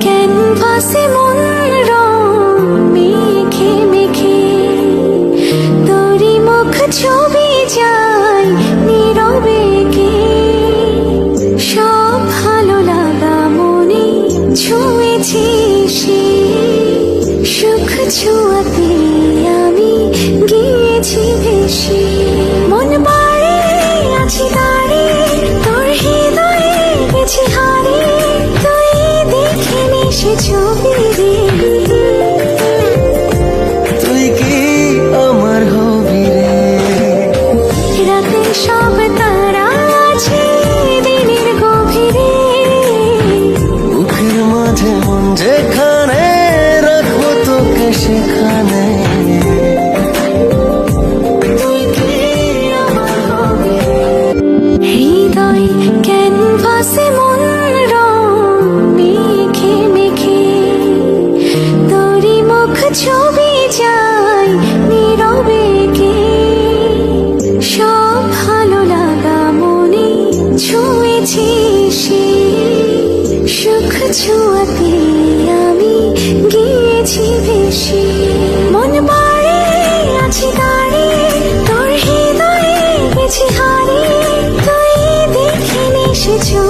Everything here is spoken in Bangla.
ক্যানভাসে মন রং মেখে তোরি মুখ ছবি যায় নীরবে কে? সব ভালো লাগা মনে সে সুখ ছুঁয়াতে সব তারা আছে দিনের গভীরে। বুকের মাঝে মন যেখানে রাখব তোকে সেখানে? হৃদয় ক্যানভাসে মন রং মেখে মেখে। তোরি মুখ ছবি বুঝি সুখ ছুঁয়াতে আমি গিয়েছি বেশি মন বাড়ে আছি দাঁড়িয়ে তোর হৃদয়ে গেছি হারে। তুই দেখে নিশেছো